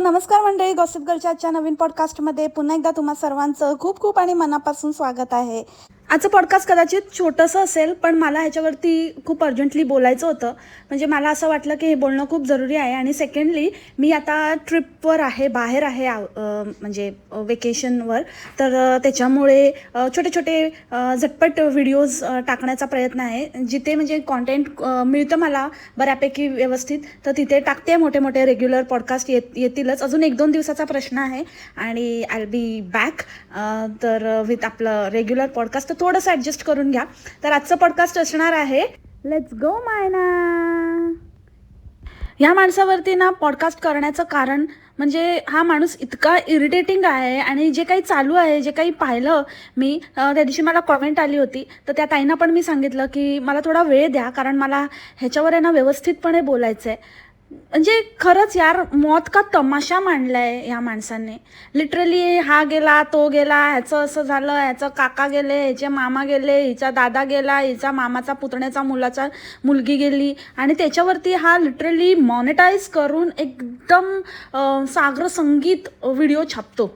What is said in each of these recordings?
नमस्कार मंडळी. गॉसिप गर्लच्या आजच्या नवीन पॉडकास्टमध्ये पुन्हा एकदा तुम्हा सर्वांचं खूप खूप आणि मनापासून स्वागत आहे. आजचं पॉडकास्ट कदाचित छोटंसं असेल पण मला ह्याच्यावरती खूप अर्जंटली बोलायचं होतं. म्हणजे मला असं वाटलं की हे बोलणं खूप जरुरी आहे. आणि सेकंडली मी आता ट्रिपवर आहे बाहेर आहे आव- म्हणजे वेकेशनवर तर त्याच्यामुळे छोटे छोटे झटपट व्हिडिओज टाकण्याचा प्रयत्न आहे. जिथे म्हणजे कॉन्टेंट मिळतं मला बऱ्यापैकी व्यवस्थित तर तिथे टाकते मोठे मोठे रेग्युलर पॉडकास्ट येत येतीलच. अजून एक दोन दिवसाचा प्रश्न आहे. आणि आय बी बॅक तर विथ आपलं रेग्युलर पॉडकास्ट थोडंसं ॲडजस्ट करून घ्या. तर आजचं पॉडकास्ट असणार आहे लेट्स गो मायना. ह्या माणसावरती ना पॉडकास्ट करण्याचं कारण म्हणजे हा माणूस इतका इरिटेटिंग आहे आणि जे काही चालू आहे जे काही पाहिलं मी त्या दिवशी मला कॉमेंट आली होती. तर त्या ताईंना पण मी सांगितलं की मला थोडा वेळ द्या कारण मला ह्याच्यावर आहे ना व्यवस्थितपणे बोलायचं आहे म्हणजे खरंच यार मौत का तमाशा मांडलाय या माणसाने. लिटरली हा गेला तो गेला ह्याचं असं झालं ह्याचं काका गेले ह्याचे मामा गेले हिचा दादा गेला हिचा मामाचा पुतण्याचा मुलाचा मुलगी गेली. आणि त्याच्यावरती हा लिटरली मॉनिटाईज करून एकदम सागर संगीत व्हिडिओ छापतो.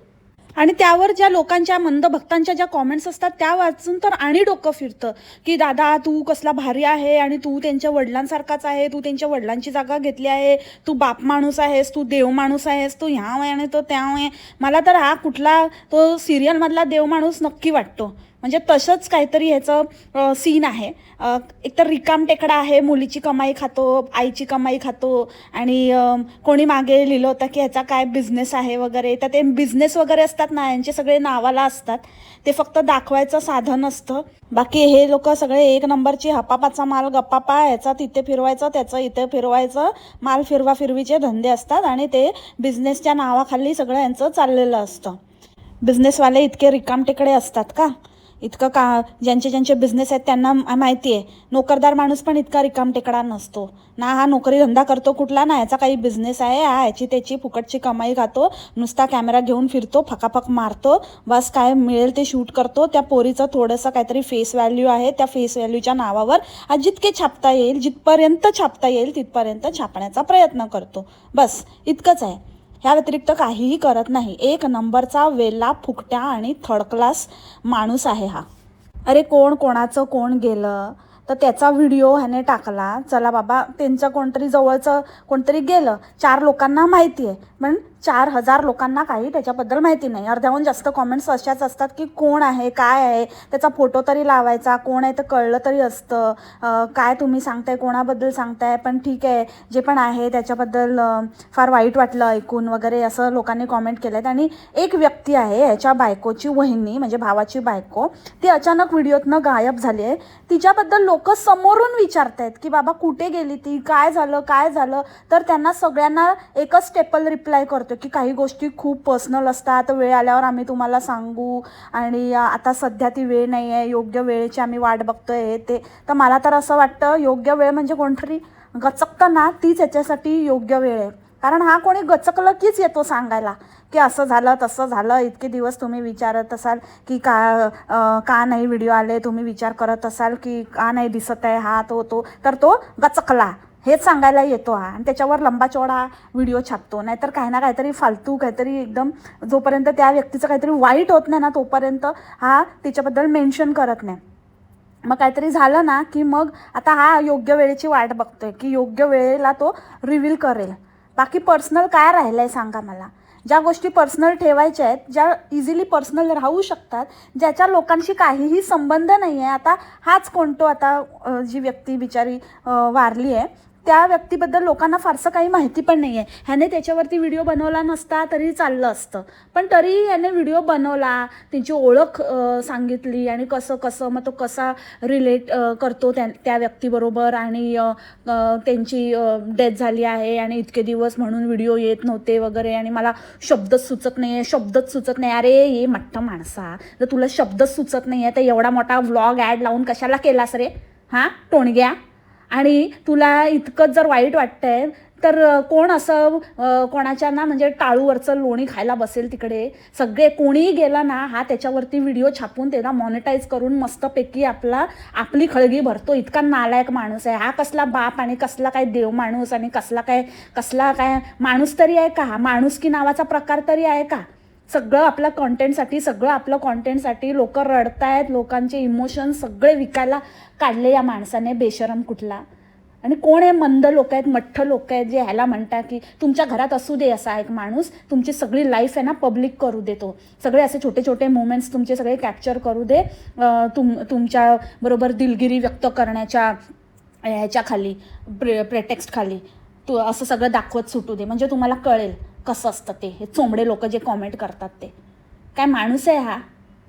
आणि त्यावर ज्या लोकांच्या मंद भक्तांच्या ज्या कॉमेंट्स असतात त्या वाचून तर आणि डोकं फिरतं की दादा तू कसला भारी आहे आणि तू त्यांच्या वडिलांसारखाच आहे तू त्यांच्या वडिलांची जागा घेतली आहे तू बाप माणूस आहेस तू देव माणूस आहेस तू ह्या वयाने आणि तो त्या मला तर हा कुठला तो सिरियलमधला देव माणूस नक्की वाटतो. म्हणजे तसंच काहीतरी ह्याचं सीन आहे. एक एकतर रिकाम टेकडा आहे मुलीची कमाई खातो आईची कमाई खातो आणि कोणी मागे लिहिलं होतं की ह्याचा काय बिझनेस आहे वगैरे. तर ते बिझनेस वगैरे असतात ना यांचे सगळे नावाला असतात. ते फक्त दाखवायचं साधन असतं बाकी हे लोक सगळे एक नंबरची हपापाचा माल गप्पापा ह्याचा तिथे फिरवायचं त्याचं इथे फिरवायचं माल फिरवा फिरवीचे धंदे असतात आणि ते बिझनेसच्या नावाखाली सगळं यांचं चाललेलं असतं. बिझनेसवाले इतके रिकामटेकडे असतात का? इतकं का ज्यांचे ज्यांचे बिझनेस आहेत त्यांना माहिती आहे नोकरदार माणूस पण इतका रिकामटेकडा नसतो. ना हा नोकरी धंदा करतो कुठला ना याचा काही बिझनेस आहे. हा याची त्याची फुकटची कमाई खातो नुसता कॅमेरा घेऊन फिरतो फकाफक मारतो बस काय मिळेल ते शूट करतो. त्या पोरीचं थोडंसं काहीतरी फेस व्हॅल्यू आहे त्या फेस व्हॅल्यूच्या नावावर हा जितके छापता येईल जिथपर्यंत छापता येईल तिथपर्यंत छापण्याचा प्रयत्न करतो. बस इतकंच आहे. ह्या व्यतिरिक्त काहीही करत नाही. एक नंबरचा वेला फुकट्या आणि थर्ड क्लास माणूस आहे हा. अरे कोण कोणाचं कोण गेलं? तर त्याचा व्हिडिओ ह्याने टाकला. चला बाबा त्यांचं कोणतरी जवळचं कोणतरी गेलं. चार लोकांना माहिती आहे पण चार हजार लोकांना काही त्याच्याबद्दल माहिती नाही. अर्ध्याहून जास्त कॉमेंट्स अशाच असतात की कोण आहे काय आहे त्याचा फोटो तरी लावायचा कोण आहे तर कळलं तरी असतं. काय तुम्ही सांगताय कोणाबद्दल सांगताय पण ठीक आहे जे पण आहे त्याच्याबद्दल फार वाईट वाटलं ऐकून वगैरे असं लोकांनी कॉमेंट केलं आहेत आणि एक व्यक्ती आहे ह्याच्या बायकोची वहिनी म्हणजे भावाची बायको ती अचानक व्हिडिओतनं गायब झाली आहे. तिच्याबद्दल लोक समोरून विचारत आहेत की बाबा कुठे गेली ती काय झालं काय झालं? तर त्यांना सगळ्यांना एकच स्टेपल रिप्लाय करतो की काही गोष्टी खूप पर्सनल असतात. वेळ आल्यावर आम्ही तुम्हाला सांगू. आणि आता सध्या ती वेळ नाही आहे. योग्य वेळेची आम्ही वाट बघतोय. आहे ते तर मला तर असं वाटतं योग्य वेळ म्हणजे कोणतरी गचकतं ना तीच याच्यासाठी योग्य वेळ आहे. कारण हा कोणी गचकलं कीच येतो सांगायला? की असं झालं तसं झालं. इतके दिवस तुम्ही विचारत असाल की का का नाही व्हिडिओ आले? तुम्ही विचार करत असाल की का नाही दिसत आहे हा तो तो. तर तो गचकला. हेच सांगायला येतो हा. आणि त्याच्यावर लंबा चौडा व्हिडिओ छापतो. नाहीतर काही ना काहीतरी फालतू काहीतरी एकदम जोपर्यंत त्या व्यक्तीचं काहीतरी वाईट होत नाही ना तोपर्यंत हा तिच्याबद्दल मेन्शन करत नाही. मग काहीतरी झालं ना की मग आता हा योग्य वेळेची वाट बघतोय की योग्य वेळेला तो रिव्हील करेल. बाकी पर्सनल काय राहिलं आहे सांगा मला. ज्या गोष्टी पर्सनल ठेवायच्या आहेत ज्या इझिली पर्सनल राहू शकतात ज्याच्या लोकांशी काहीही संबंध नाही आहे आता हाच कोणतो आता जी व्यक्ती बिचारी वारली आहे त्या व्यक्तीबद्दल लोकांना फारसं काही माहिती पण नाही आहे ह्याने त्याच्यावरती व्हिडिओ बनवला नसता तरी चाललं असतं. पण तरी याने व्हिडिओ बनवला त्यांची ओळख सांगितली आणि कसं कसं मग तो कसा रिलेट करतो त्या त्या व्यक्तीबरोबर आणि त्यांची डेथ झाली आहे आणि इतके दिवस म्हणून व्हिडिओ येत नव्हते वगैरे आणि मला शब्दच सुचत नाही आहे शब्दच सुचत नाही. अरे ये मठ्ठ माणसा जर तुला शब्दच सुचत नाही आहे तर एवढा मोठा व्लॉग ॲड लावून कशाला केलास रे? हां? टोणग्या आणि तुला इतकंच जर वाईट वाटतंय तर कोण असं कोणाच्या ना म्हणजे टाळूवरचं लोणी खायला बसेल तिकडे? सगळे कोणीही गेला ना हा त्याच्यावरती व्हिडिओ छापून त्याला मॉनिटाईज करून मस्तपैकी आपला आपली खळगी भरतो. इतका नालायक माणूस आहे. हा कसला बाप आणि कसला काय देव माणूस आणि कसला काय कसला काय माणूस तरी आहे का? माणूस की नावाचा प्रकार तरी आहे का? सगळं आपल्या कॉन्टेंटसाठी सगळं आपलं कॉन्टेंटसाठी लोक रडतायत लोकांचे इमोशन्स सगळे विकायला काढले या माणसाने बेशरम कुठला. आणि कोण हे मंद लोक आहेत मठ्ठ लोक आहेत जे ह्याला म्हणतात की तुमच्या घरात असू दे असा एक माणूस तुमची सगळी लाईफ आहे ना पब्लिक करू देतो सगळे असे छोटे छोटे मुमेंट्स तुमचे सगळे कॅप्चर करू दे तुम तुमच्या बरोबर दिलगिरी व्यक्त करण्याच्या ह्याच्या खाली प्रे प्रेटेक्स्ट खाली. तू असं सगळं दाखवत सुटू दे. म्हणजे तुम्हाला कळेल. कसं असतं ते? हे चोंबडे लोक जे कॉमेंट करतात ते. काय माणूस आहे हा?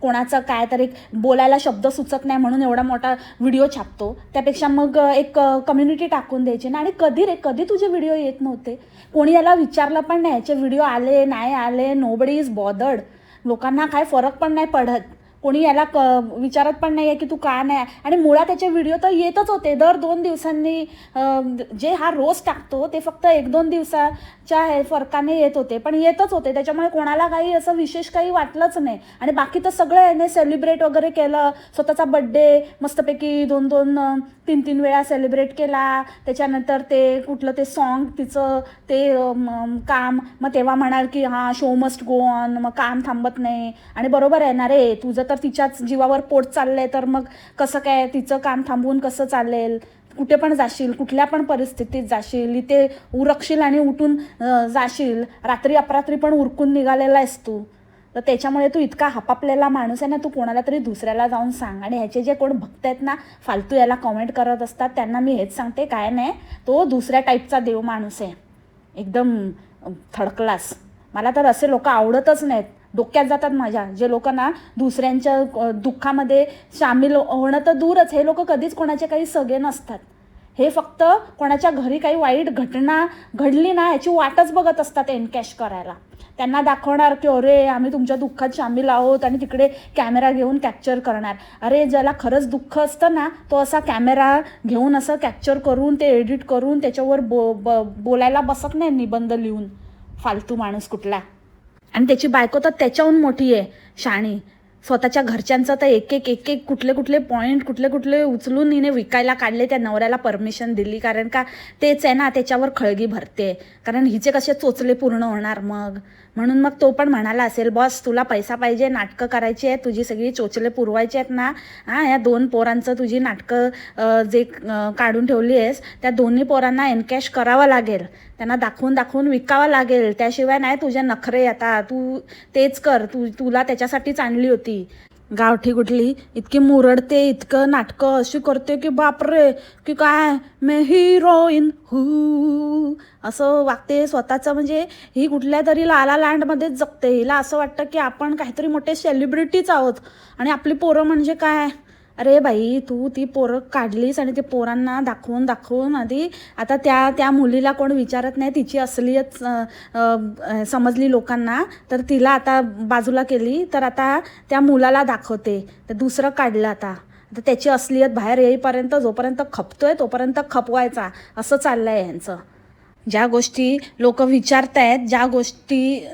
कोणाचं काय तर एक बोलायला शब्द सुचत नाही म्हणून एवढा मोठा व्हिडिओ छापतो. त्यापेक्षा मग एक कम्युनिटी टाकून द्यायची. ना आणि कधी रे? कधी तुझे व्हिडिओ येत नव्हते? कोणी याला विचारलं पण नाही याचे व्हिडिओ आले नाही आले नोबडी इज बॉदर्ड लोकांना काय फरक पण नाही पडत. कोणी याला क विचारत पण नाही आहे की तू का नाही? आणि मुळात त्याचे व्हिडिओ तर येतच होते. दर दोन दिवसांनी जे हा रोज टाकतो ते फक्त एक दोन दिवसाच्या हे फरकाने येत होते. पण येतच होते. त्याच्यामुळे कोणाला काही असं विशेष काही वाटलंच नाही. आणि बाकी तर सगळं याने सेलिब्रेट वगैरे केलं. स्वतःचा बड्डे मस्तपैकी दोन दोन तीन तीन वेळा सेलिब्रेट केला. त्याच्यानंतर ते कुठलं ते सॉन्ग तिचं ते काम. मग तेव्हा म्हणाल की हां शो मस्ट गो ऑन मग काम थांबत नाही. आणि बरोबर आहे ना रे तुझं तर तिच्याच जीवावर पोट चाललंय तर मग कसं काय तिचं काम थांबवून कसं चालेल? कुठे पण जाशील कुठल्या पण परिस्थितीत जाशील इथे उरकशील आणि उठून जाशील रात्री अपरात्री पण उरकून निघालेला आहेस तू. तर त्याच्यामुळे तू इतका हापापलेला माणूस आहे ना तू कोणाला तरी दुसऱ्याला जाऊन सांग. आणि ह्याचे जे कोण भक्त आहेत ना फालतू याला कॉमेंट करत असतात त्यांना मी हेच सांगते काय नाही तो दुसऱ्या टाईपचा देव माणूस आहे. एकदम थर्ड क्लास मला तर असे लोक आवडतच नाहीत. डोक्यात जातात माझ्या. जे लोक ना दुसऱ्यांच्या दुःखामध्ये सामील होणं तर दूरच. हे लोक कधीच कोणाचे काही सगळे नसतात. हे फक्त कोणाच्या घरी काही वाईट घटना घडली ना याची वाटच बघत असतात एनकॅश करायला. त्यांना दाखवणार की अरे आम्ही तुमच्या दुःखात सामील आहोत आणि तिकडे कॅमेरा घेऊन कॅप्चर करणार. अरे ज्याला खरंच दुःख असतं ना तो असा कॅमेरा घेऊन असं कॅप्चर करून ते एडिट करून त्याच्यावर बो ब बोलायला बसत नाही निबंध लिहून. फालतू माणूस कुठला. आणि त्याची बायको तर त्याच्याहून मोठी आहे शाणी. स्वतःच्या घरच्यांचं तर एक एक एक एक कुठले कुठले पॉईंट कुठले कुठले उचलून हिने विकायला काढले त्या नवऱ्याला परमिशन दिली. कारण का तेच आहे ना त्याच्यावर खळगी भरते. कारण हिचे कसे चोचले पूर्ण होणार मग? म्हणून मग तो पण म्हणाला असेल बॉस तुला पैसा पाहिजे नाटकं करायची आहे तुझी सगळी चोचले पुरवायची आहेत ना. हां या दोन पोरांचं तुझी नाटकं जे काढून ठेवली आहेस त्या दोन्ही पोरांना एनकॅश करावं लागेल. त्यांना दाखवून दाखवून विकावं लागेल. त्याशिवाय नाही तुझे नखरे आता तू तेच कर. तू तुला त्याच्यासाठीच आणली होती. गावठी कुठली इतकी मुरडते इतकं नाटकं अशी करते की बापरे की काय? मे हिरोईन हू. असं वागते स्वतःचं म्हणजे ही कुठल्या तरी लाला लँडमध्येच जगते. हिला असं वाटतं की आपण काहीतरी मोठे सेलिब्रिटीच आहोत. आणि आपली पोरं म्हणजे काय? अरे बाई तू ती पोरं काढलीस आणि ते पोरांना दाखवून दाखवून आधी आता त्या त्या मुलीला कोण विचारत नाही तिची असलीच समजली लोकांना तर तिला आता बाजूला केली तर आता त्या मुलाला दाखवते तर दुसरं काढलं आता. तर त्याची असलियत बाहेर येईपर्यंत जोपर्यंत खपतोय तोपर्यंत खपवायचा असं चाललंय यांचं ज्या गोष्टी लोक विचारत आहेत ज्या गोष्टी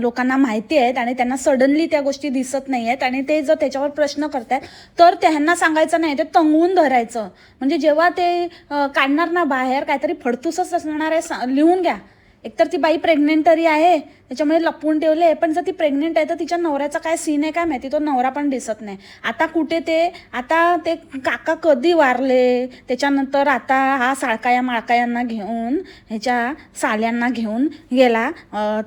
लोकांना माहिती आहेत आणि त्यांना सडनली त्या गोष्टी दिसत नाही आहेत आणि ते जर त्याच्यावर प्रश्न करतायत तर त्यांना सांगायचं नाही ते तंगवून धरायचं. म्हणजे जेव्हा ते काढणार ना बाहेर काहीतरी फडतूसच असणार आहे लिहून घ्या. एकतर ती बाई प्रेग्नेंट तरी आहे त्याच्यामुळे लपवून ठेवले पण जर ती प्रेग्नेंट आहे तर तिच्या नवऱ्याचा काय सीन आहे काय माहिती? तो नवरा पण दिसत नाही. आता कुठे ते आता ते काका कधी वारले? त्याच्यानंतर आता हा साळकाया माळकायांना घेऊन ह्याच्या साल्यांना घेऊन गेला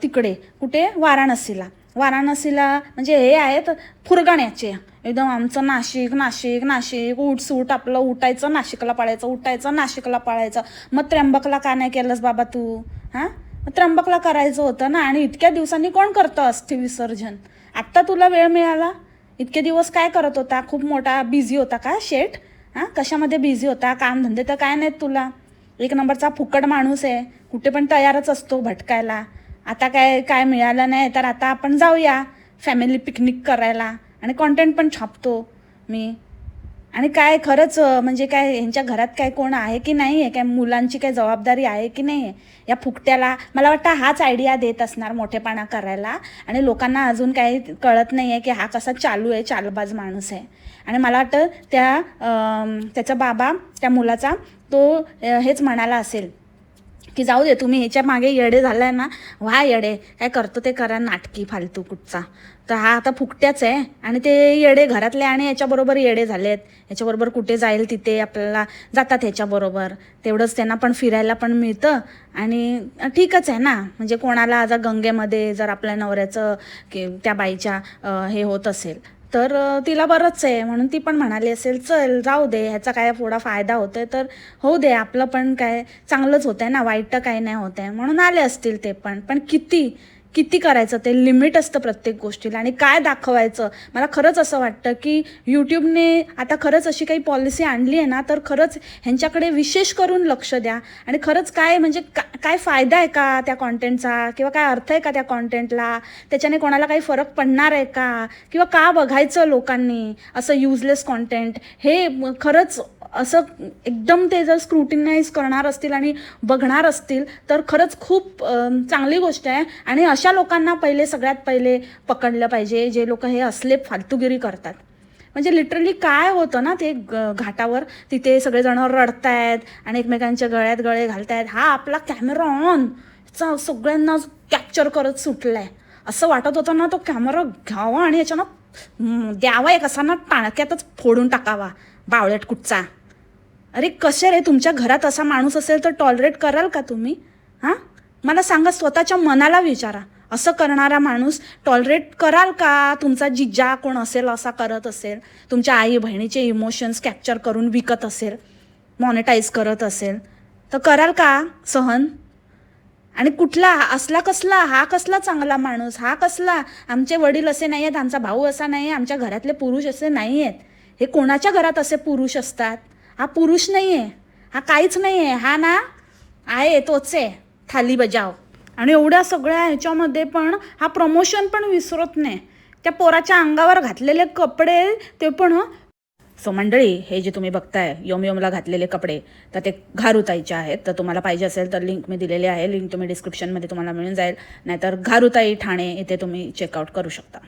तिकडे. कुठे? वाराणसीला. वाराणसीला म्हणजे हे आहेत फुरगाण्याचे. एकदम आमचं नाशिक नाशिक नाशिक उठसूट आपलं उठायचं नाशिकला पाळायचं उठायचं नाशिकला पाळायचं. मग त्र्यंबकला का नाही केलंस बाबा तू? हां? त्र्यंबकला करायचं होतं ना आणि इतक्या दिवसांनी कोण करतं अस्थि विसर्जन? आत्ता तुला वेळ मिळाला? इतके दिवस काय करत होता? खूप मोठा बिझी होता का शेठ? हां? कशामध्ये बिझी होता? कामधंदे तर काय नाहीत तुला? एक नंबरचा फुकट माणूस आहे. कुठे पण तयारच असतो भटकायला. आता काय काय मिळालं नाही तर आता आपण जाऊया फॅमिली पिकनिक करायला. आणि कॉन्टेंट पण छापतो मी. आणि काय खरंच म्हणजे काय ह्यांच्या घरात काय कोण आहे की नाही आहे काय मुलांची काय जबाबदारी आहे की नाही आहे या फुकट्याला मला वाटतं हाच आयडिया देत असणार मोठेपणा करायला. आणि लोकांना अजून काही कळत नाही आहे की हा कसा चालू आहे चालबाज माणूस आहे. आणि मला वाटतं त्या त्याचा बाबा त्या मुलाचा तो हेच म्हणाला असेल की जाऊ दे तुम्ही ह्याच्या मागे येडे झालाय ना व्हा येडे. काय करतो ते करा नाटकी फालतू कुठचा. तर हा आता फुकट्याच आहे. आणि ते येडे घरातले आणि याच्याबरोबर येडे झालेत. याच्याबरोबर कुठे जाईल तिथे आपल्याला जातात ह्याच्याबरोबर तेवढंच त्यांना पण फिरायला पण मिळतं. आणि ठीकच आहे ना. म्हणजे कोणाला आज गंगेमध्ये जर आपल्या नवऱ्याचं की त्या बाईच्या हे होत असेल. तर तिला बरंच आहे म्हणून ती पण म्हणाली असेल चल जाऊ दे ह्याचा काय थोडा फायदा होतोय तर होऊ दे आपलं पण काय चांगलंच होतंय ना वाईट काही नाही होत आहे म्हणून आले असतील ते पण. पण किती? किती करायचं? ते लिमिट असतं प्रत्येक गोष्टीला. आणि काय दाखवायचं? मला खरंच असं वाटतं की यूट्यूबने आता खरंच अशी काही पॉलिसी आणली आहे ना तर खरंच ह्यांच्याकडे विशेष करून लक्ष द्या. आणि खरंच काय म्हणजे का काय फायदा आहे का त्या कॉन्टेंटचा किंवा काय अर्थ आहे का त्या कॉन्टेंटला त्याच्याने कोणाला काही फरक पडणार आहे का? किंवा का बघायचं लोकांनी असं युजलेस कॉन्टेंट हे खरंच असं एकदम ते जर स्क्रुटिनाइज करणार असतील आणि बघणार असतील तर खरंच खूप चांगली गोष्ट आहे. आणि अशा लोकांना पहिले सगळ्यात पहिले पकडलं पाहिजे जे लोक हे असले फालतूगिरी करतात. म्हणजे लिटरली काय होतं ना ते घाटावर तिथे सगळेजण रडतायत आणि एकमेकांच्या गळ्यात गळे घालतायत. हा आपला कॅमेरा ऑन चा सगळ्यांना कॅप्चर करत सुटलाय. असं वाटत होतं ना तो कॅमेरा घ्यावा आणि याच्यानं द्यावा एक असा ना टाळक्यातच फोडून टाकावा. बावळट कुठचा? अरे कसे रे तुमच्या घरात असा माणूस असेल तर टॉलरेट कराल का तुम्ही? हां? मला सांगा स्वतःच्या मनाला विचारा. असं करणारा माणूस टॉलरेट कराल का? तुमचा जिज्जा कोण असेल असा करत असेल. तुमच्या आई बहिणीचे इमोशन्स कॅप्चर करून विकत असेल मॉनिटाईज करत असेल. तर कराल का सहन? आणि कुठला? असला कसला? हा कसला चांगला माणूस? हा कसला? आमचे वडील असे नाही आहेत आमचा भाऊ असा नाही आहे आमच्या घरातले पुरुष असे नाही आहेत हे कोणाच्या घरात असे पुरुष असतात? हा पुरुष नाही आहे हा काहीच नाही आहे हा ना? आहे तोच आहे थाली बजाव. आणि एवढ्या सगळ्या ह्याच्यामध्ये पण हा प्रमोशन पण विसरत नाही. त्या पोराच्या अंगावर घातलेले कपडे ते पण सो मंडळी हे जे तुम्ही बघताय योम योमला घातलेले कपडे तर ते घारुताईचे आहेत. तर तुम्हाला पाहिजे असेल तर लिंक मी दिलेली आहे. लिंक तुम्ही डिस्क्रिप्शनमध्ये तुम्हाला मिळून जाईल. नाहीतर घारुताई ठाणे इथे तुम्ही चेकआउट करू शकता.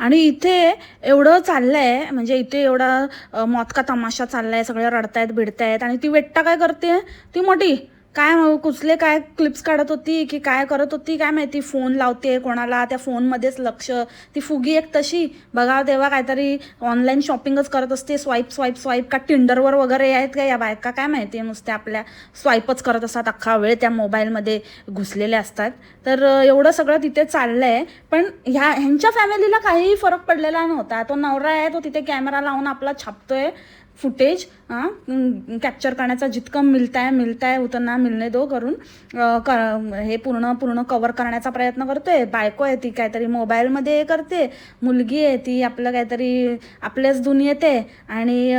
आणि इथे एवढं चाललंय म्हणजे इथे एवढा मौत का तमाशा चाललाय सगळे रडतायत भिडतायत आणि ती वेट्टा काय करते? ती मोठी. काय मग कुचले काय क्लिप्स काढत होती की काय करत होती काय माहिती फोन लावते कोणाला त्या फोनमध्येच लक्ष. ती फुगी एक तशी बघा तेव्हा काहीतरी ऑनलाईन शॉपिंगच करत असते स्वाईप स्वाईप स्वाईप का टिंडरवर वगैरे आहेत का या बायका काय माहिती नुसत्या आपल्या स्वाईपच करत असतात अख्खा वेळ त्या मोबाईलमध्ये घुसलेल्या असतात. तर एवढं सगळं तिथे चाललं आहे पण ह्या ह्यांच्या फॅमिलीला काहीही फरक पडलेला नव्हता. तो नवरा आहे तो तिथे कॅमेरा लावून आपला छापतोय. फुटेज हां कॅप्चर करण्याचा जितकं मिळताय मिळताय उतना मिळणे दो करून कर क- हे पूर्ण पूर्ण कवर करण्याचा प्रयत्न करतोय. बायको आहे ती काहीतरी मोबाईलमध्ये हे करते. मुलगी आहे ती आपलं काहीतरी आपल्याच दुनियेत आहे आणि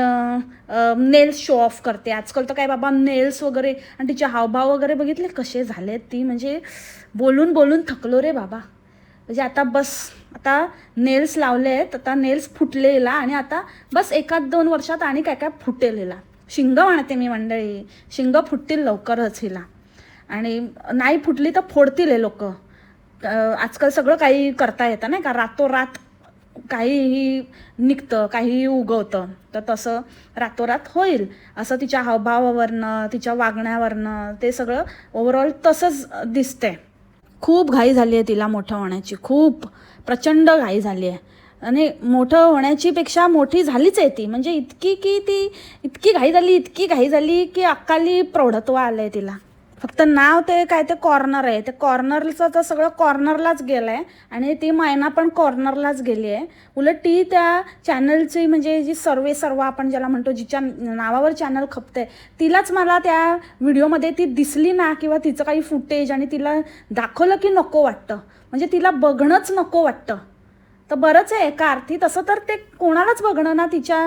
नेल्स शो ऑफ करते. आजकाल तर काय बाबा नेल्स वगैरे आणि तिचे हावभाव वगैरे बघितले? कसे झालेत ती? म्हणजे बोलून बोलून थकलो रे बाबा. म्हणजे आता बस आता नेल्स लावले आहेत आता नेल्स फुटलेला आणि आता बस एकाच दोन वर्षात आणि काय काय फुटेल हिला शिंग म्हणते मी मंडळी शिंग फुटतील लवकरच हिला. आणि नाही फुटली तर फोडतील हे लोक आजकाल सगळं काही करता येतं नाही का? रातोरात काहीही निघतं काहीही उगवतं. तर तसं रातोरात होईल. असं तिच्या हावभावावरनं तिच्या वागण्यावरनं ते सगळं ओव्हरऑल तसंच दिसतंय. खूप घाई झाली आहे तिला मोठं होण्याची. खूप प्रचंड घाई झाली आहे. आणि मोठं होण्याची पेक्षा मोठी झालीच आहे ती. म्हणजे इतकी की ती इतकी घाई झाली इतकी घाई झाली की अक्काली प्रौढत्व आलं आहे तिला. फक्त नाव ते काय ते कॉर्नर आहे. ते कॉर्नरचं तर सगळं कॉर्नरलाच गेलं आहे आणि ती मायना पण कॉर्नरलाच गेली आहे. उलट ती त्या चॅनलची म्हणजे जी सर्वे सर्व आपण ज्याला म्हणतो जिच्या नावावर चॅनल खपते तिलाच मला त्या व्हिडिओमध्ये ती दिसली ना किंवा तिचं काही फुटेज आणि तिला दाखवलं की नको वाटतं. म्हणजे तिला बघणंच नको वाटतं. तर बरंच आहे. एका अर्थी तसं तर ते कोणालाच बघणं ना तिच्या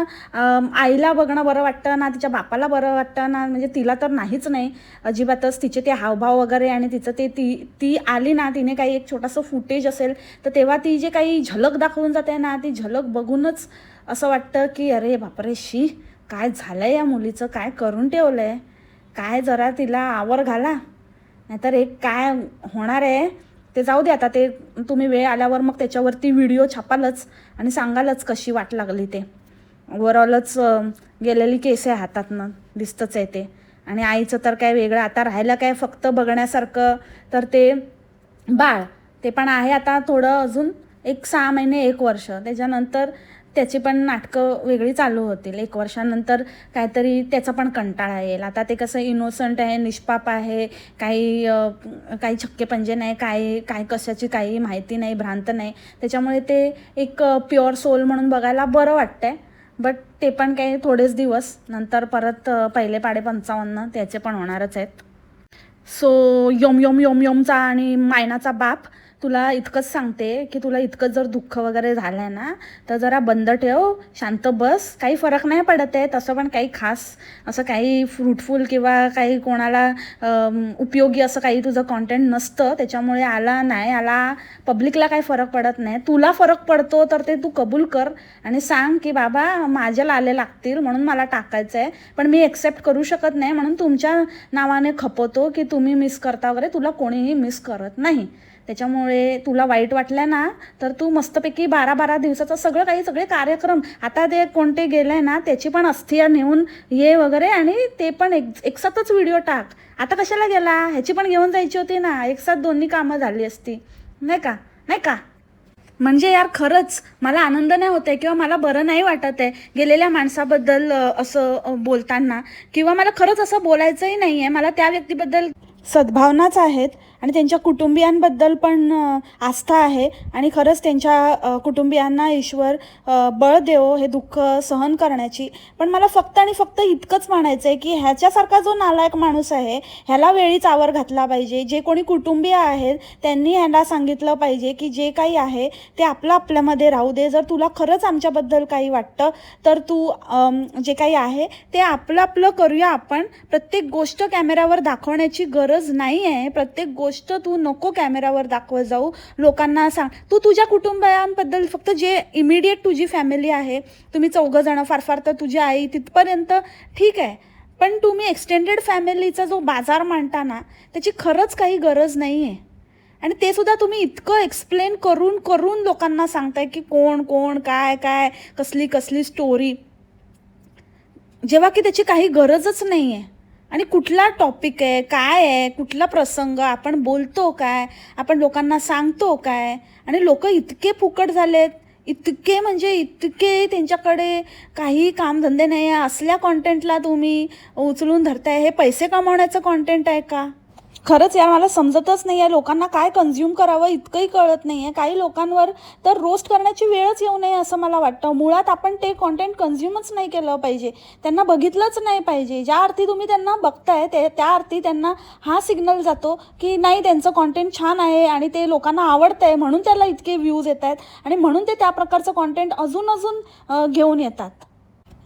आईला बघणं बरं वाटतं ना तिच्या बापाला बरं वाटतं ना म्हणजे तिला तर नाहीच नाही. अजिबातच तिचे ते हावभाव वगैरे आणि तिचं ते ती ती आली ना तिने काही एक छोटंसं फुटेज असेल तर तेव्हा ती जे काही झलक दाखवून जाते ना ती झलक बघूनच असं वाटतं की अरे बापरे शी काय झालंय या मुलीचं? काय करून ठेवलं आहे काय जरा तिला आवर घाला. नाहीतर एक काय होणार आहे? ते जाऊ दे आता ते तुम्ही वेळ आल्यावर मग त्याच्यावरती व्हिडिओ छापालच आणि सांगालच कशी वाट लागली ते. ओवरऑलच गेलेली केस आहे हातातनं दिसतंच आहे ते. आणि आईचं तर काय वेगळं आता राहायला काय फक्त बघण्यासारखं तर ते बाळ ते पण आहे आता थोडं अजून एक सहा महिने एक वर्ष. त्याच्यानंतर त्याची पण नाटकं वेगळी चालू होतील. एक वर्षानंतर काहीतरी त्याचा पण कंटाळा येईल. आता ते कसं इनोसंट आहे निष्पाप आहे काही काही छक्के पंजे नाही काय काय कशाची काही माहिती नाही भ्रांत नाही. त्याच्यामुळे ते एक प्युअर सोल म्हणून बघायला बरं वाटतंय. बट ते पण काही थोडेच दिवस नंतर परत पहिले पाडे पंचावन्न त्याचे पण होणारच आहेत. सो योम योम योम योमचा आणि मायनाचा बाप तुला इतकंच सांगते की तुला इतकंच जर दुःख वगैरे झालं आहे ना तर जरा बंद ठेव शांत बस. काही फरक नाही पडत आहे तसं पण काही खास असं काही फ्रुटफुल किंवा काही कोणाला उपयोगी असं काही तुझं कॉन्टेंट नसतं. त्याच्यामुळे आला नाही आला पब्लिकला काही फरक पडत नाही. तुला फरक पडतो तर ते तू कबूल कर आणि सांग की बाबा माझ्याला आले लागतील म्हणून मला टाकायचं आहे पण मी एक्सेप्ट करू शकत नाही म्हणून तुमच्या नावाने खपवतो की तुम्ही मिस करता वगैरे. तुला कोणीही मिस करत नाही. त्याच्यामुळे तुला वाईट वाटलं ना तर तू मस्तपैकी बारा बारा दिवसाचं सगळं काही सगळे कार्यक्रम आता ते कोणते गेले ना त्याची पण अस्थिया नेऊन ये वगैरे आणि ते पण एक एकसाथच व्हिडिओ टाक. आता कशाला गेला? ह्याची पण घेऊन जायची होती ना. एकसाथ दोन्ही कामं झाली असती. नाही का? नाही का? म्हणजे यार खरंच मला आनंद नाही होत आहे किंवा मला बरं नाही वाटत आहे गेलेल्या माणसाबद्दल असं बोलताना. किंवा मला खरंच असं बोलायचंही नाही आहे मला त्या व्यक्तीबद्दल सद्भावनाच आहेत. आणि त्यांच्या कुटुंबियांबद्दल पण आस्था आहे. आणि खरंच त्यांच्या कुटुंबियांना ईश्वर बळ देवो हे दुःख सहन करण्याची. पण मला फक्त आणि फक्त इतकंच म्हणायचं आहे की ह्याच्यासारखा जो नालायक माणूस आहे ह्याला वेळीच आवर घातला पाहिजे. जे कोणी कुटुंबीय आहेत त्यांनी ह्याला सांगितलं पाहिजे की जे काही आहे ते आपलं आपल्यामध्ये राहू दे. जर तुला खरंच आमच्याबद्दल काही वाटतं तर तू जे काही आहे ते आपलं आपलं करूया आपण. प्रत्येक गोष्ट कॅमेऱ्यावर दाखवण्याची गरज नाही आहे प्रत्येक गोष्ट तू नको कॅमेऱ्यावर दाखवत जाऊ. लोकांना सांग. तू तुझ्या कुटुंबियांबद्दल फक्त जे इमिडिएट तुझी फॅमिली आहे तुम्ही चौघं जणं फार फार तर तुझी आई तिथपर्यंत ठीक आहे. पण तुम्ही एक्सटेंडेड फॅमिलीचा जो बाजार मांडता ना त्याची खरंच काही गरज नाही आहे आणि ते सुद्धा तुम्ही इतकं एक्सप्लेन करून करून लोकांना सांगताय की कोण कोण काय काय कसली कसली स्टोरी जेव्हा की त्याची काही गरजच नाही आहे आणि कुठला टॉपिक आहे काय आहे कुठला प्रसंग आपण बोलतो काय आपण लोकांना सांगतो काय आणि लोक इतके फुकट झालेत इतके म्हणजे इतके त्यांच्याकडे काही कामधंदे नाही आहे असल्या कॉन्टेंटला तुम्ही उचलून धरताय हे पैसे कमावण्याचं कॉन्टेंट आहे का? खरंच यार मला समजतच नाही आहे. लोकांना काय कन्झ्युम करावं इतकंही कळत नाही आहे. काही लोकांवर तर रोस्ट करण्याची वेळच येऊ नये असं मला वाटतं. मुळात आपण ते कॉन्टेंट कन्झ्युमच नाही केलं पाहिजे. त्यांना बघितलंच नाही पाहिजे. ज्या अर्थी तुम्ही त्यांना बघताय ते त्या अर्थी त्यांना हा सिग्नल जातो की नाही त्यांचं कॉन्टेंट छान आहे आणि ते लोकांना आवडतं आहे म्हणून त्याला इतके व्ह्यूज येत आहेत आणि म्हणून ते त्या प्रकारचं कॉन्टेंट अजून अजून घेऊन येतात.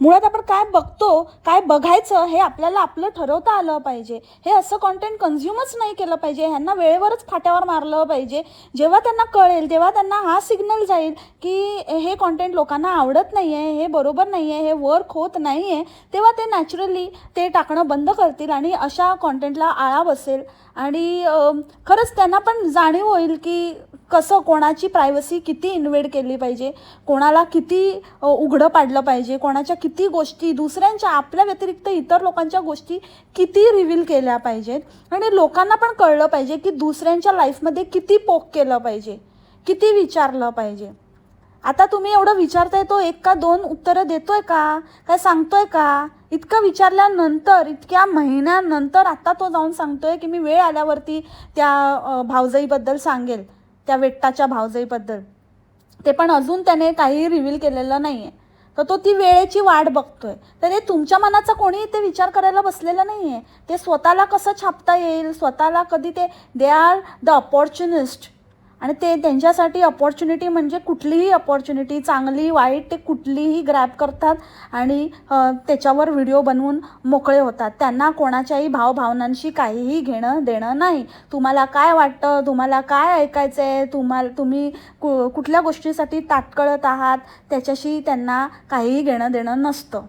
मुळात आपण काय बघतो काय बघायचं हे आपल्याला आपलं ठरवता आलं पाहिजे. हे असं कॉन्टेंट कन्झ्युमच नाही केलं पाहिजे. ह्यांना वेळेवरच फाट्यावर मारलं पाहिजे. जेव्हा त्यांना कळेल तेव्हा त्यांना हा सिग्नल जाईल की हे कॉन्टेंट लोकांना आवडत नाही आहे हे बरोबर नाही आहे हे वर्क होत नाही आहे तेव्हा ते नॅचरली ते टाकणं बंद करतील आणि अशा कॉन्टेंटला आळा बसेल. आणि खरंच त्यांना पण जाणीव होईल की कसं कोणाची प्रायव्हसी किती इन्व्हेड केली पाहिजे? कोणाला किती उघडं पाडलं पाहिजे? कोणाच्या किती गोष्टी दुसऱ्यांच्या आपल्या व्यतिरिक्त इतर लोकांच्या गोष्टी किती रिव्हील केल्या पाहिजेत? आणि लोकांना पण कळलं पाहिजे की दुसऱ्यांच्या लाईफमध्ये किती पोक केलं पाहिजे किती विचारलं पाहिजे. आता तुम्ही एवढं विचारताय तो एक का दोन उत्तरं देतोय का? काय सांगतोय का? इतकं विचारल्यानंतर इतक्या महिन्यानंतर आता तो जाऊन सांगतोय की मी वेळ आल्यावरती त्या भावजाईबद्दल सांगेल. त्या वेट्टाच्या भावजईबद्दल. ते पण अजून त्याने काही रिव्हील केलेलं नाही आहे तर तो ती वेळेची वाट बघतोय. तर हे तुमच्या मनाचा कोणी ते विचार करायला बसलेला नाही आहे ते स्वतःला कसं छापता येईल? स्वतःला कधी ते दे आर द अपॉर्च्युनिस्ट आणि ते त्यांच्यासाठी अपॉर्च्युनिटी म्हणजे कुठलीही अपॉर्च्युनिटी चांगली वाईट ते कुठलीही ग्रॅप करतात आणि त्याच्यावर व्हिडिओ बनवून मोकळे होतात. त्यांना कोणाच्याही भावभावनांशी काहीही घेणं देणं नाही. तुम्हाला काय वाटतं? तुम्हाला काय ऐकायचं आहे तुम्हाला तुम्ही कु कुठल्या गोष्टीसाठी ताटकळत आहात? त्याच्याशी त्यांना काहीही घेणं देणं नसतं.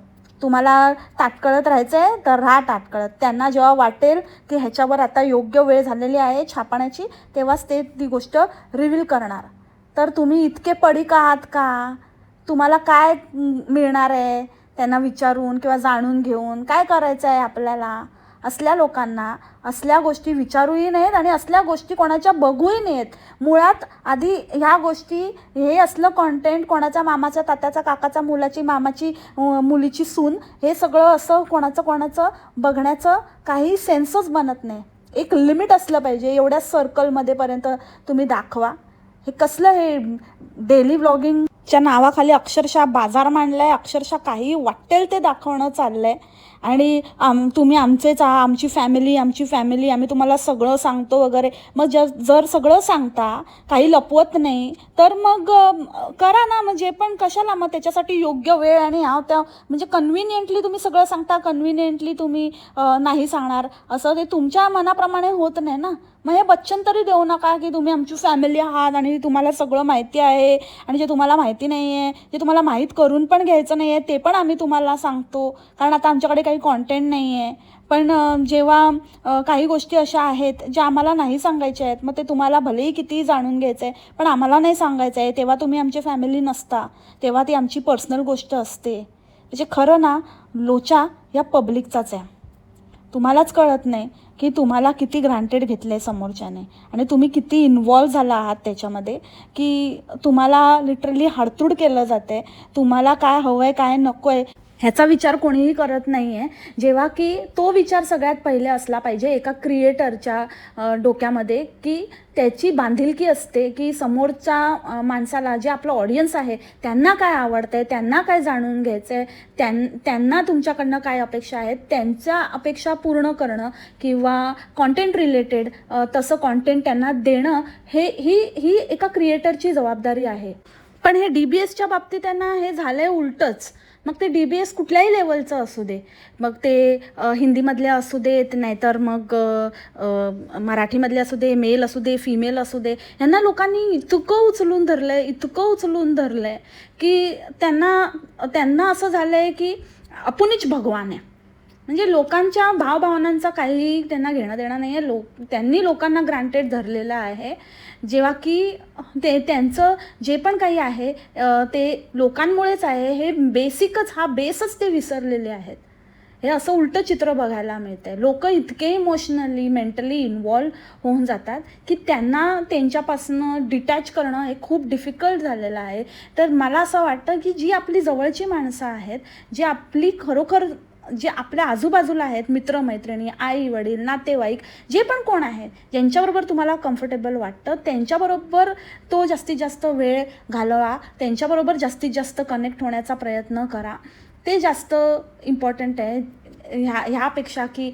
तुम्हाला ताटकळत राहायचं आहे तर राहा ताटकळत. त्यांना जेव्हा वाटेल की ह्याच्यावर आता योग्य वेळ झालेली आहे छापण्याची तेव्हाच ते ती गोष्ट रिव्हील करणार. तर तुम्ही इतके पडीक आहात का? तुम्हाला काय मिळणार आहे? त्यांना विचारून किंवा जाणून घेऊन काय करायचं आहे आपल्याला? असल्या लोकांना असल्या गोष्टी विचारूही नयेत आणि असल्या गोष्टी कोणाच्या बघूही नयेत. मुळात आधी ह्या गोष्टी हे असलं कॉन्टेंट कोणाच्या मामाच्या तात्याचा काकाचा मुलाची मामाची मुलीची सून हे सगळं असं कोणाचं कोणाचं बघण्याचं काही सेन्सच बनत नाही. एक लिमिट असलं पाहिजे एवढ्या सर्कलमध्ये पर्यंत तुम्ही दाखवा. हे कसलं हे डेली व्लॉगिंगच्या नावाखाली अक्षरशः बाजार मांडला आहे अक्षरशः काही वाटेल ते दाखवणं चाललं आहे आणि आम तुम्ही आमचेच आहा आमची फॅमिली आमची फॅमिली आम्ही तुम्हाला सगळं सांगतो वगैरे. मग ज जर सगळं सांगता काही लपवत नाही तर मग करा ना. म्हणजे पण कशाला मग त्याच्यासाठी योग्य वेळ आणि हा त्या म्हणजे कन्व्हिनियंटली तुम्ही सगळं सांगता कन्व्हिनियंटली तुम्ही नाही सांगणार. असं ते तुमच्या मनाप्रमाणे होत नाही ना. मग हे बच्चन तरी देऊ नका की तुम्ही आमची फॅमिली आहात आणि तुम्हाला सगळं माहिती आहे आणि जे तुम्हाला माहिती नाही आहे जे तुम्हाला माहीत करून पण घ्यायचं नाही आहे ते पण आम्ही तुम्हाला सांगतो. कारण आता आमच्याकडे काही काही कॉन्टेंट नाही आहे पण जेव्हा काही गोष्टी अशा आहेत ज्या आम्हाला नाही सांगायच्या आहेत मग ते तुम्हाला भलेही कितीही जाणून घ्यायचं आहे पण आम्हाला नाही सांगायचं आहे तेव्हा तुम्ही आमची फॅमिली नसता. तेव्हा ती आमची पर्सनल गोष्ट असते. म्हणजे खरं ना लोचा या पब्लिकचाच आहे. तुम्हालाच कळत नाही की तुम्हाला किती ग्रांटेड घेतलं आहे समोरच्याने. आणि तुम्ही किती इन्वॉल्व झाला आहात त्याच्यामध्ये की तुम्हाला लिटरली हाडतूड केलं जाते तुम्हाला काय हवं आहे काय नको आहे ह्याचा विचार कोणीही करत नाही आहे जेव्हा की तो विचार सगळ्यात पहिले असला पाहिजे एका क्रिएटरच्या डोक्यामध्ये की त्याची बांधिलकी असते की समोरच्या माणसाला जे आपलं ऑडियन्स आहे त्यांना काय आवडतं आहे त्यांना काय जाणून घ्यायचं आहे त्यां त्यांना तुमच्याकडनं काय अपेक्षा आहेत त्यांच्या अपेक्षा पूर्ण करणं किंवा कॉन्टेंट रिलेटेड तसं कॉन्टेंट त्यांना देणं हे ही ही एका क्रिएटरची जबाबदारी आहे. पण हे डी बी एसच्या बाबतीत त्यांना हे झालं आहे उलटंच. मग ते डी बी एस कुठल्याही लेवलचं असू दे. मग ते हिंदीमधले असू देत नाहीतर मग मराठीमधले असू दे मेल असू दे फिमेल असू दे यांना लोकांनी इतकं उचलून धरलं आहे इतकं उचलून धरलं आहे की त्यांना त्यांना असं झालं आहे की आपणच भगवान आहे. म्हणजे लोकांच्या भावभावनांचा काही त्यांना घेणं देणं नाही आहे लोक त्यांनी लोकांना ग्रांटेड धरलेलं आहे. जेव्हा की ते त्यांचं जे पण काही आहे ते लोकांमुळेच आहे हे बेसिकच हा बेसच ते विसरलेले आहेत. हे असं उलटं चित्र बघायला मिळतं आहे लोक इतके इमोशनली मेंटली इन्वॉल्व होऊन जातात की त्यांना त्यांच्यापासनं डिटॅच करणं हे खूप डिफिकल्ट झालेलं आहे. तर मला असं वाटतं की जी आपली जवळची माणसं आहेत जी आपली खरोखर जे आपल्या आजूबाजूला आहेत मित्रमैत्रिणी आई वडील नातेवाईक जे पण कोण आहेत ज्यांच्याबरोबर तुम्हाला कम्फर्टेबल वाटतं त्यांच्याबरोबर तो जास्तीत जास्त वेळ घालवा त्यांच्याबरोबर जास्तीत जास्त कनेक्ट होण्याचा प्रयत्न करा. ते जास्त इम्पॉर्टंट आहे. ह्या ह्यापेक्षा की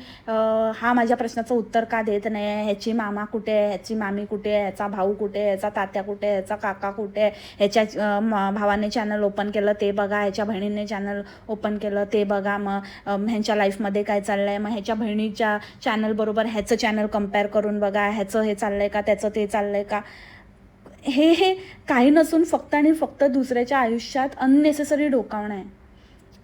हा माझ्या प्रश्नाचं उत्तर का देत नाही आहे? ह्याची मामा कुठे आहे? ह्याची मामी कुठे आहे? ह्याचा भाऊ कुठे आहे? ह्याचा तात्या कुठे आहे? ह्याचा काका कुठे आहे? ह्याच्या भावाने चॅनल ओपन केलं ते बघा. ह्याच्या बहिणीने चॅनल ओपन केलं ते बघा. मग ह्यांच्या लाईफमध्ये काय चाललं आहे मग ह्याच्या बहिणीच्या चॅनलबरोबर ह्याचं चॅनल कंपेअर करून बघा. ह्याचं हे चाललं आहे का? त्याचं ते चाललं आहे का? हे हे काही नसून फक्त आणि फक्त दुसऱ्याच्या आयुष्यात अननेसेसरी डोकावणं आहे.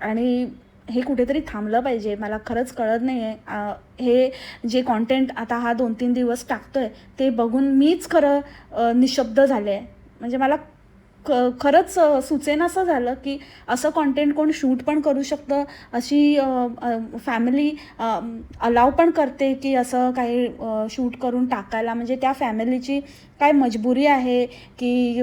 आणि हे कुठेतरी थांबलं पाहिजे. मला खरंच कळत नाही आहे हे जे कॉन्टेंट आता हा दोन तीन दिवस टाकतोय ते बघून मीच खरं निशब्द झाले. आहे म्हणजे मला ख खरंच सुचेन सुचेनासं झालं की असं कॉन्टेंट कोण शूट पण करू शकतं. अशी फॅमिली अलाव पण करते की असं काही शूट करून टाकायला. म्हणजे त्या फॅमिलीची काय मजबुरी आहे की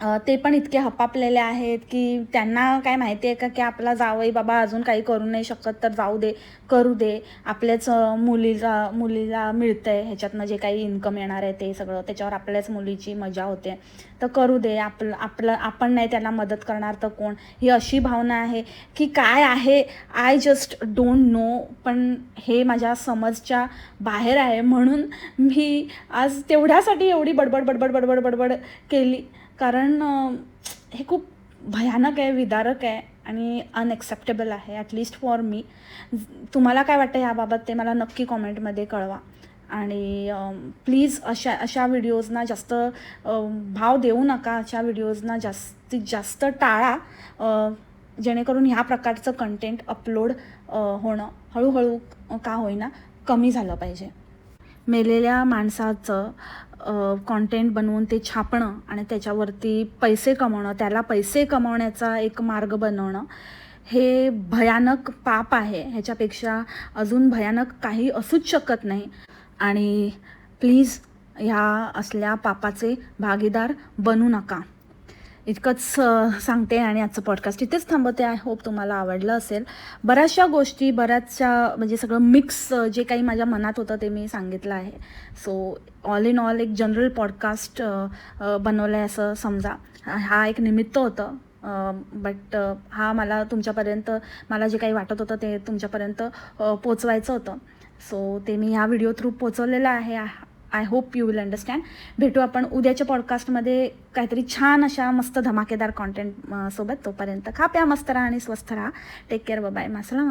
ते पण इतके हपापलेले आहेत की त्यांना काय माहिती आहे का की आपला जावई बाबा अजून काही करू नाही शकत तर जाऊ दे करू दे. आपल्याच मुलीला मुलीला मिळतं आहे ह्याच्यातनं जे काही इन्कम येणार आहे ते सगळं. त्याच्यावर आपल्याच मुलीची मजा होते. तर करू दे आपलं आपलं आपण नाही त्याला मदत करणार तर कोण? ही अशी भावना आहे की काय आहे? आय जस्ट डोंट नो पण हे माझ्या समजच्या बाहेर आहे म्हणून मी आज तेवढ्यासाठी एवढी बडबड बडबड बडबड बडबड केली. कारण हे खूप भयानक आहे विदारक आहे आणि अनएक्सेप्टेबल आहे ॲटलिस्ट फॉर मी तुम्हाला काय वाटतं याबाबत ते मला नक्की कॉमेंटमध्ये कळवा. आणि प्लीज अशा अशा व्हिडिओजना जास्त भाव देऊ नका. अशा व्हिडिओजना जास्तीत जास्त टाळा जेणेकरून ह्या प्रकारचं कंटेंट अपलोड होणं हळूहळू का होईना कमी झालं पाहिजे. मेलेल्या माणसाचं कॉन्टेंट बनवून ते छापणं आणि त्याच्यावरती पैसे कमवणं त्याला पैसे कमवण्याचा एक मार्ग बनवणं हे भयानक पाप आहे. ह्याच्यापेक्षा अजून भयानक काही असूच शकत नाही. आणि प्लीज ह्या असल्या पापाचे भागीदार बनू नका. इतकंच सांगते आणि आजचं पॉडकास्ट इथेच थांबवते. आय होप तुम्हाला आवडलं असेल. बऱ्याचशा गोष्टी बऱ्याचशा म्हणजे सगळं मिक्स जे काही माझ्या मनात होतं ते मी सांगितलं आहे. सो ऑल इन ऑल एक जनरल पॉडकास्ट बनवलं आहे असं समजा. हा- एक निमित्त होतं. बट हा मला तुमच्यापर्यंत मला जे काही वाटत होतं ते तुमच्यापर्यंत पोचवायचं होतं. सो ते मी ह्या व्हिडिओ थ्रू पोचवलेलं आहे. I hope you will understand भेटू आपण उद्याच्या पॉडकास्टमध्ये काहीतरी छान अशा मस्त धमाकेदार कॉन्टेंट सोबत. तोपर्यंत खा प्या मस्त राहा आणि स्वस्थ राहा. Take care bye मासला